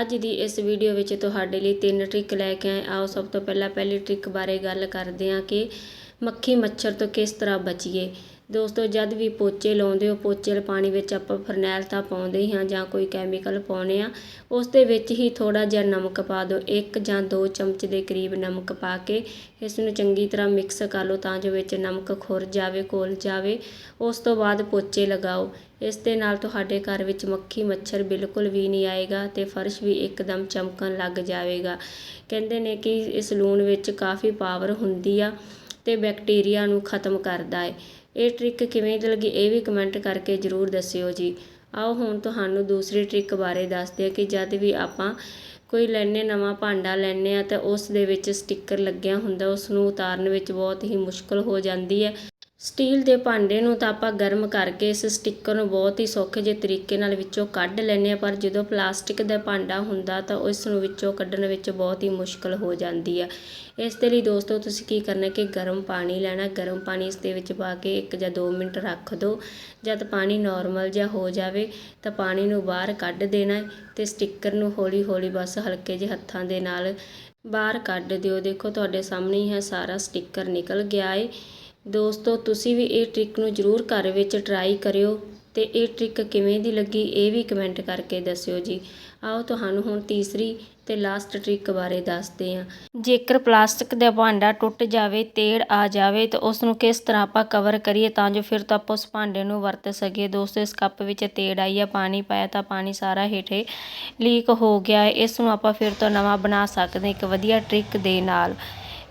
ਅੱਜ ਦੀ ਇਸ ਵੀਡੀਓ ਵਿੱਚ ਤੁਹਾਡੇ ਲਈ ਤਿੰਨ ਟ੍ਰਿਕ ਲੈ ਕੇ ਆਏ। ਆਓ ਸਭ ਤੋਂ ਪਹਿਲਾਂ ਪਹਿਲੀ ਟ੍ਰਿਕ ਬਾਰੇ ਗੱਲ ਕਰਦੇ ਹਾਂ ਕਿ ਮੱਖੀ ਮੱਛਰ ਤੋਂ ਕਿਸ ਤਰ੍ਹਾਂ ਬਚੀਏ। ਦੋਸਤੋ, ਜਦ ਵੀ ਪੋਚੇ ਲਾਉਂਦੇ ਹੋ, ਪੋਚੇ ਵਾਲੇ ਪਾਣੀ ਵਿੱਚ ਆਪਾਂ ਫਰਨੈਲ ਤਾਂ ਪਾਉਂਦੇ ਹੀ ਹਾਂ ਜਾਂ ਕੋਈ ਕੈਮੀਕਲ ਪਾਉਂਦੇ ਆ ਉਸ ਦੇ ਵਿੱਚ ਹੀ ਥੋੜਾ ਜਿਹਾ ਨਮਕ ਪਾ ਦਿਓ। ਇੱਕ ਜਾਂ ਦੋ ਚਮਚ ਦੇ ਕਰੀਬ ਨਮਕ ਪਾ ਕੇ ਇਸ ਨੂੰ ਚੰਗੀ ਤਰ੍ਹਾਂ ਮਿਕਸ ਕਰ ਲਓ ਤਾਂ ਜੋ ਵਿੱਚ ਨਮਕ ਖੁਰ ਜਾਵੇ, ਘੁਲ ਜਾਵੇ। ਉਸ ਤੋਂ ਬਾਅਦ ਪੋਚੇ ਲਗਾਓ। ਇਸ ਦੇ ਨਾਲ ਤੁਹਾਡੇ ਘਰ ਵਿੱਚ ਮੱਖੀ ਮੱਛਰ ਬਿਲਕੁਲ ਵੀ ਨਹੀਂ ਆਏਗਾ ਤੇ ਫਰਸ਼ ਵੀ ਇੱਕਦਮ ਚਮਕਣ ਲੱਗ ਜਾਵੇਗਾ। ਕਹਿੰਦੇ ਨੇ ਕਿ ਇਸ ਲੂਣ ਵਿੱਚ ਕਾਫੀ ਪਾਵਰ ਹੁੰਦੀ ਆ ਤੇ ਬੈਕਟੀਰੀਆ ਨੂੰ ਖਤਮ ਕਰਦਾ ਹੈ ਇਹ ਟ੍ਰਿਕ ਕਿਵੇਂ ਦੀ ਲੱਗੀ ਇਹ ਵੀ ਕਮੈਂਟ ਕਰਕੇ ਜ਼ਰੂਰ ਦੱਸਿਓ ਜੀ। ਆਓ ਹੁਣ ਤੁਹਾਨੂੰ ਦੂਸਰੀ ਟ੍ਰਿਕ ਬਾਰੇ ਦੱਸਦੇ ਹਾਂ ਕਿ ਜਦ ਵੀ ਆਪਾਂ ਕੋਈ ਲੈਨੇ ਨਵਾਂ ਭਾਂਡਾ ਲੈਨੇ ਆ ਤਾਂ ਉਸ ਦੇ ਵਿੱਚ ਸਟicker ਲੱਗਿਆ ਹੁੰਦਾ ਉਸ ਨੂੰ ਉਤਾਰਨ ਵਿੱਚ ਬਹੁਤ ਹੀ ਮੁਸ਼ਕਲ ਹੋ ਜਾਂਦੀ ਹੈ। ਸਟੀਲ ਦੇ ਭਾਂਡੇ ਨੂੰ ਤਾਂ ਆਪਾਂ ਗਰਮ ਕਰਕੇ ਇਸ ਸਟicker ਨੂੰ ਬਹੁਤ ਹੀ ਸੌਖੇ ਜਿਹੇ ਤਰੀਕੇ ਨਾਲ ਵਿੱਚੋਂ ਕੱਢ ਲੈਂਦੇ ਆ ਪਰ ਜਦੋਂ ਪਲਾਸਟਿਕ ਦਾ ਭਾਂਡਾ ਹੁੰਦਾ ਤਾਂ ਉਸ ਨੂੰ ਵਿੱਚੋਂ ਕੱਢਣ ਵਿੱਚ ਬਹੁਤ ਹੀ ਮੁਸ਼ਕਲ ਹੋ ਜਾਂਦੀ ਆ। ਇਸ ਦੇ ਲਈ ਦੋਸਤੋ, ਤੁਸੀਂ ਕੀ ਕਰਨਾ ਕਿ ਗਰਮ ਪਾਣੀ ਲੈਣਾ, ਗਰਮ ਪਾਣੀ ਇਸ ਦੇ ਵਿੱਚ ਪਾ ਕੇ 1 ਜਾਂ 2 ਮਿੰਟ ਰੱਖ ਦਿਓ ਜਦ ਪਾਣੀ ਨਾਰਮਲ ਜਿਹਾ ਹੋ ਜਾਵੇ ਤਾਂ ਪਾਣੀ ਨੂੰ ਬਾਹਰ ਕੱਢ ਦੇਣਾ ਤੇ ਸਟਿੱਕਰ ਨੂੰ ਹੌਲੀ ਹੌਲੀ ਬਸ ਹਲਕੇ ਜਿਹੇ ਹੱਥਾਂ ਦੇ ਨਾਲ ਬਾਹਰ ਕੱਢ ਦਿਓ। ਦੇਖੋ, ਤੁਹਾਡੇ ਸਾਹਮਣੇ ਹੀ ਹੈ ਸਾਰਾ ਸਟicker ਨਿਕਲ ਗਿਆ ਏ। ਦੋਸਤੋ, ਤੁਸੀਂ ਵੀ ਇਹ ਟ੍ਰਿਕ ਨੂੰ ਜ਼ਰੂਰ ਘਰ ਵਿੱਚ ਟਰਾਈ ਕਰਿਓ ਅਤੇ ਇਹ ਟ੍ਰਿਕ ਕਿਵੇਂ ਦੀ ਲੱਗੀ ਇਹ ਵੀ ਕਮੈਂਟ ਕਰਕੇ ਦੱਸਿਓ ਜੀ। ਆਓ, ਤੁਹਾਨੂੰ ਹੁਣ ਤੀਸਰੀ ਤੇ ਲਾਸਟ ਟ੍ਰਿਕ ਬਾਰੇ ਦੱਸਦੇ ਹਾਂ। ਜੇਕਰ ਪਲਾਸਟਿਕ ਦਾ ਭਾਂਡਾ ਟੁੱਟ ਜਾਵੇ, ਤੇੜ ਆ ਜਾਵੇ ਤਾਂ ਉਸ ਨੂੰ ਕਿਸ ਤਰ੍ਹਾਂ ਆਪਾਂ ਕਵਰ ਕਰੀਏ ਤਾਂ ਜੋ ਫਿਰ ਤੋਂ ਆਪਾਂ ਉਸ ਭਾਂਡੇ ਨੂੰ ਵਰਤ ਸਕੀਏ। ਦੋਸਤੋ, ਇਸ ਕੱਪ ਵਿੱਚ ਤੇੜ ਆਈ ਆ, ਪਾਣੀ ਪਾਇਆ ਤਾਂ ਪਾਣੀ ਸਾਰਾ ਹੇਠੇ ਲੀਕ ਹੋ ਗਿਆ। ਇਸ ਨੂੰ ਆਪਾਂ ਫਿਰ ਤੋਂ ਨਵਾਂ ਬਣਾ ਸਕਦੇ ਇੱਕ ਵਧੀਆ ਟ੍ਰਿਕ ਦੇ ਨਾਲ।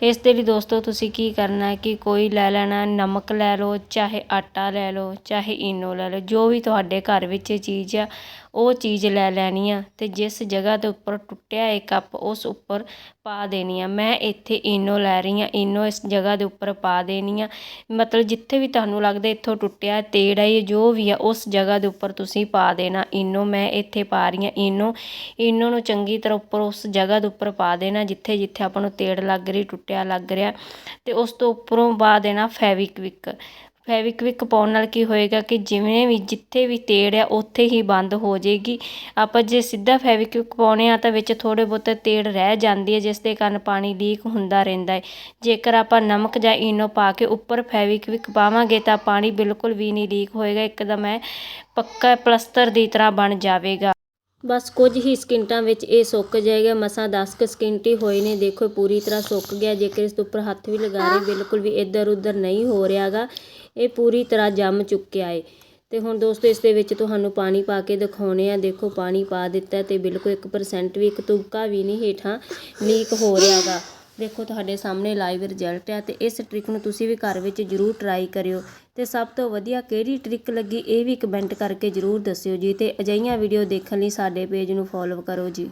ਇਸ ਦੇ ਲਈ ਦੋਸਤੋ ਤੁਸੀਂ ਕੀ ਕਰਨਾ ਕਿ ਕੋਈ ਲੈ ਲੈਣਾ, ਨਮਕ ਲੈ ਲਓ, ਚਾਹੇ ਆਟਾ ਲੈ ਲਓ, ਚਾਹੇ ਇਨੋ ਲੈ ਲਓ, ਜੋ ਵੀ ਤੁਹਾਡੇ ਘਰ ਵਿੱਚ ਚੀਜ਼ ਆ, ਉਹ ਚੀਜ਼ ਲੈ ਲੈਣੀ ਆ ਅਤੇ ਜਿਸ ਜਗ੍ਹਾ ਦੇ ਉੱਪਰ ਟੁੱਟਿਆ ਹੈ ਕੱਪ, ਉਸ ਉੱਪਰ ਪਾ ਦੇਣੀ ਆ। ਮੈਂ ਇੱਥੇ ਇਨੋ ਲੈ ਰਹੀ ਹਾਂ ਇਨੋ ਇਸ ਜਗ੍ਹਾ ਦੇ ਉੱਪਰ ਪਾ ਦੇਣੀ ਆ। ਮਤਲਬ ਜਿੱਥੇ ਵੀ ਤੁਹਾਨੂੰ ਲੱਗਦਾ ਇੱਥੋਂ ਟੁੱਟਿਆ, ਤੇੜ ਹੈ ਜੋ ਵੀ ਆ, ਉਸ ਜਗ੍ਹਾ ਦੇ ਉੱਪਰ ਤੁਸੀਂ ਪਾ ਦੇਣਾ। ਇਨੋ ਮੈਂ ਇੱਥੇ ਪਾ ਰਹੀ ਹਾਂ ਇਨੋ ਈਨੋ ਨੂੰ ਚੰਗੀ ਤਰ੍ਹਾਂ ਉੱਪਰ ਉਸ ਜਗ੍ਹਾ ਦੇ ਉੱਪਰ ਪਾ ਦੇਣਾ, ਜਿੱਥੇ ਜਿੱਥੇ ਆਪਾਂ ਨੂੰ ਤੇੜ ਲੱਗ ਰਹੀ, ਟੁੱਟਿਆ ਲੱਗ ਰਿਹਾ। ਤੇ ਉਸ ਤੋਂ ਉੱਪਰੋਂ ਪਾ ਦੇਣਾ ਫੈਵਿਕਵਿਕ ਫੈਵਿਕਵਿਕ ਪਾਉਣ ਨਾਲ ਕੀ ਹੋਏਗਾ ਕਿ ਜਿਵੇਂ ਵੀ, ਜਿੱਥੇ ਵੀ ਤੇੜ ਆ, ਉੱਥੇ ਹੀ ਬੰਦ ਹੋ ਜਾਏਗੀ ਆਪਾਂ ਜੇ ਸਿੱਧਾ ਫੈਵਿਕਵਿਕ ਪਾਉਂਦੇ ਹਾਂ ਤਾਂ ਵਿੱਚ ਥੋੜ੍ਹੇ ਬਹੁਤ ਤੇੜ ਰਹਿ ਜਾਂਦੀ ਹੈ, ਜਿਸ ਦੇ ਕਾਰਨ ਪਾਣੀ ਲੀਕ ਹੁੰਦਾ ਰਹਿੰਦਾ ਹੈ। ਜੇਕਰ ਆਪਾਂ ਨਮਕ ਜਾਂ ਈਨੋ ਪਾ ਕੇ ਉੱਪਰ ਫੈਵਿਕਵਿਕ ਪਾਵਾਂਗੇ ਤਾਂ ਪਾਣੀ ਬਿਲਕੁਲ ਵੀ ਨਹੀਂ ਲੀਕ ਹੋਏਗਾ, ਇੱਕਦਮ ਹੈ ਪੱਕਾ ਪਲਸਤਰ ਦੀ ਤਰ੍ਹਾਂ ਬਣ ਜਾਵੇਗਾ। ਬਸ ਕੁਝ ਹੀ ਸਕਿੰਟਾਂ ਵਿੱਚ ਇਹ ਸੁੱਕ ਜਾਏਗਾ। ਮਸਾਂ 10 ਕੁ ਸਕਿੰਟ ਹੀ ਹੋਏ ਨੇ। ਦੇਖੋ ਪੂਰੀ ਤਰ੍ਹਾਂ ਸੁੱਕ ਗਿਆ। ਜੇਕਰ ਇਸ ਦੇ ਉੱਪਰ ਹੱਥ ਵੀ ਲਗਾ ਰਹੇ, ਬਿਲਕੁਲ ਵੀ ਇੱਧਰ ਉੱਧਰ ਨਹੀਂ ਹੋ ਰਿਹਾਗਾ। ਇਹ ਪੂਰੀ ਤਰ੍ਹਾਂ ਜੰਮ ਚੁੱਕਿਆ ਏ। ਤੇ ਹੁਣ ਦੋਸਤੋ, ਇਸ ਦੇ ਵਿੱਚ ਤੁਹਾਨੂੰ ਪਾਣੀ ਪਾ ਕੇ ਦਿਖਾਉਣੇ ਆ। ਦੇਖੋ, ਪਾਣੀ ਪਾ ਦਿੱਤਾ ਤੇ ਬਿਲਕੁਲ 1% ਵੀ ਇੱਕ ਤੁਪਕਾ ਵੀ ਨਹੀਂ ਹੇਠਾਂ ਲੀਕ ਹੋ ਰਿਹਾਗਾ। ਦੇਖੋ ਤੁਹਾਡੇ ਸਾਹਮਣੇ ਲਾਈਵ ਰਿਜ਼ਲਟ ਹੈ ਤੇ ਇਸ ਟ੍ਰਿਕ ਨੂੰ ਤੁਸੀਂ ਵੀ ਘਰ ਵਿੱਚ ਜ਼ਰੂਰ ਟਰਾਈ ਕਰਿਓ। ਤੇ ਸਭ ਤੋਂ ਵਧੀਆ ਕਿਹੜੀ ਟ੍ਰਿਕ ਲੱਗੀ, ਇਹ ਵੀ ਕਮੈਂਟ ਕਰਕੇ ਜ਼ਰੂਰ ਦੱਸਿਓ ਜੀ ਤੇ ਅਜਿਹੀਆਂ ਵੀਡੀਓ ਦੇਖਣ ਲਈ ਸਾਡੇ ਪੇਜ ਨੂੰ ਫੋਲੋ ਕਰੋ ਜੀ।